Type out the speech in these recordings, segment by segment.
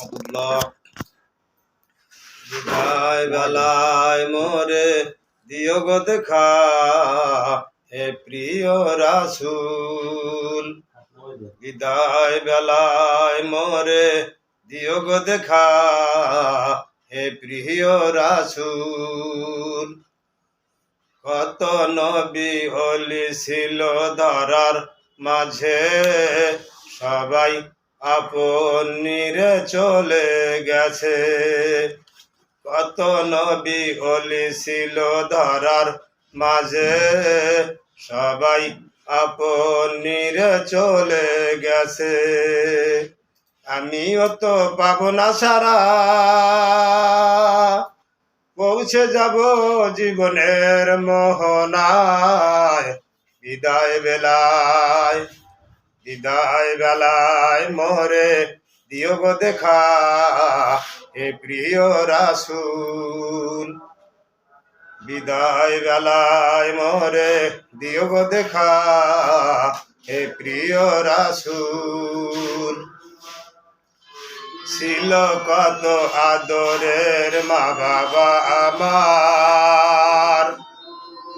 রহমতুল্লাহ। বিদায় বেলায় মোরে দিও গো দেখা, হে প্রিয় রাসুল। বিদায় বেলায় মোরে দিও গো দেখা, হে প্রিয় রাসুল। কত নবী হলি ছিল ধরার মাঝে, সবাই আপন নিরে চলে গেছে। কত নবী হলি ছিল ধরার মাঝে। সবাই আপন নিরে চলে গেছে। আমিও তো পাবো না সারা। পৌঁছে যাব জীবনের মোহনায়, বিদায় বেলায়। বিদায় বেলায় মোরে, দিও গো দেখা, হে প্রিয় রাসুল। বিদায় বেলায় মোরে, দিও গো দেখা, হে প্রিয় রাসুল। ছিল কত আদরের মা বাবা আমার।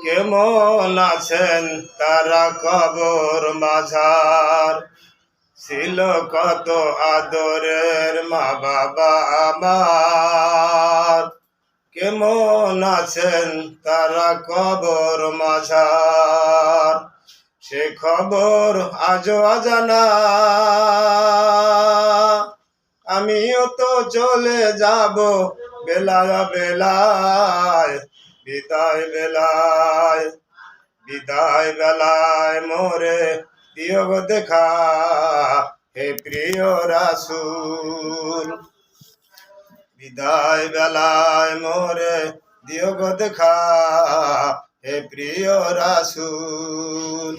কেমন আছেন তারা কবর মাঝার? ছিল কত আদরের মা বাবা আমার। কেমন আছেন তারা কবর মাঝার? সে খবর আজও অজানা। আমিও তো চলে যাব বেলায় বেলায়। বিদায় বেলায় বিদায় বেলায় মোরে দিও দেখা। হে প্রিয় রাসুল, বিদায় বেলায় মোরে দিও দেখা। হে প্রিয় রাসুল।